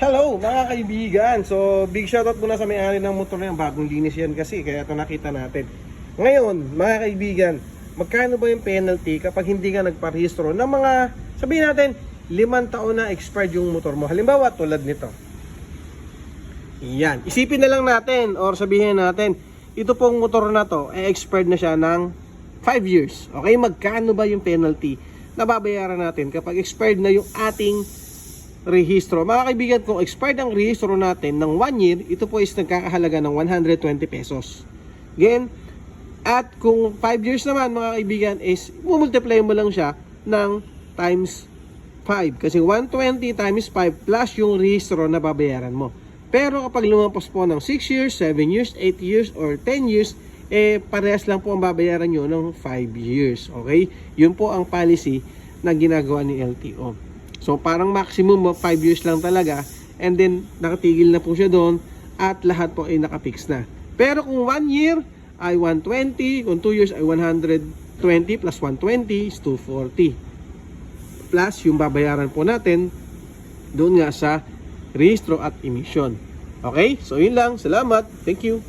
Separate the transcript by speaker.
Speaker 1: Hello mga kaibigan! So big shoutout muna sa may-ari ng motor na yan. Bagong linis yan kasi kaya ito nakita natin. Ngayon mga kaibigan, magkano ba yung penalty kapag hindi ka nagparehistro ng mga, sabihin natin, limang taon na expired yung motor mo. Halimbawa tulad nito. Yan. Isipin na lang natin or sabihin natin, ito pong motor na to, eh, expired na siya ng 5 years. Okay, magkano ba yung penalty na babayaran natin kapag expired na yung ating rehistro. Mga kaibigan, kung expired ang rehistro natin ng 1 year, ito po is nagkakahalaga ng 120 pesos. Again, at kung 5 years naman mga kaibigan is multiply mo lang siya ng times 5. Kasi 120 times 5 plus yung rehistro na babayaran mo. Pero kapag lumampas po ng 6 years, 7 years, 8 years, or 10 years, eh parehas lang po ang babayaran nyo ng 5 years. Okay? Yun po ang policy na ginagawa ni LTO. So parang maximum mo 5 years lang talaga and then nakatigil na po siya doon at lahat po ay nakapix na. Pero kung 1 year ay 120, kung 2 years ay 120 plus 120 is 240. Plus yung babayaran po natin doon nga sa rehistro at emission. Okay? So yun lang. Salamat. Thank you.